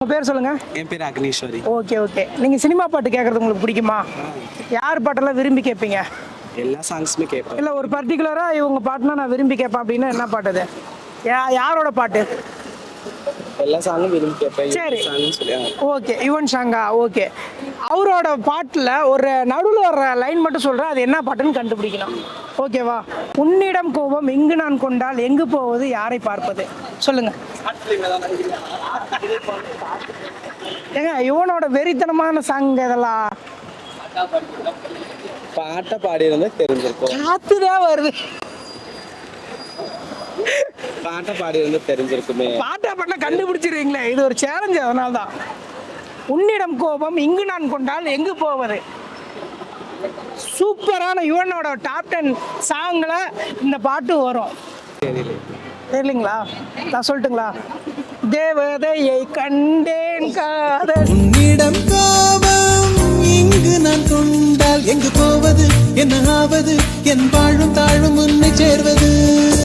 உங்கள் பேர் சொல்லுங்கள் என் பேர் அக்னீஸ்வரி. Okay okay. நீங்கள் சினிமா பாட்டு கேட்குறது உங்களுக்கு பிடிக்குமா? யார் பாட்டெல்லாம் விரும்பி கேட்பீங்க எல்லா சாங்ஸுமே கேட்பேன் இல்லை ஒரு பர்டிகுலராக இவங்க பாட்டுனா நான் விரும்பி கேட்பேன் அப்படின்னா என்ன பாட்டு அது? யா யாரோட பாட்டு? எல்லா சாங்கும் விரும்பி கேட்பேன். சரி. Okay Yuvan Shankar okay. அவரோட பாட்டில் ஒரு நடுவில் வர்ற லைன் மட்டும் சொல்கிறேன் அது என்ன பாட்டுன்னு கண்டுபிடிக்கணும். ஓகேவா? உன்னிடம் கோபம் எங்கு நான் கொண்டால் எங்கு போவது யாரை பார்ப்பது? சொல்லுங்க. ஏங்க யுவனோட வெறித்தனமான சாங் இதெல்லாம். பாட்டை பாடியிருந்தா தெரிஞ்சிருக்கும். காத்துதான் வருது. பாட்டை பாடியிருந்தா தெரிஞ்சிருக்குமே. பாட்டா பண்ண கண்டுபிடிச்சிருவீங்களே. இது ஒரு சேலஞ்ச் அதனால தான் உன்னிடம் கோபம் இங்கு நான் கொண்டால் எங்கு போவது? சூப்பரான யுவனோட டாப் டென் சாங்கில் இந்த பாட்டு வரும். தெரியலீங்களா? நான் சொல்லட்டுங்களா? தேவதையை கண்டேன் காதல். உன்னிடம் கோபம் இங்கு நான் கொண்டால் எங்கு போவது? என்ன ஆவது? என் வாழும் தாழும் உன்னை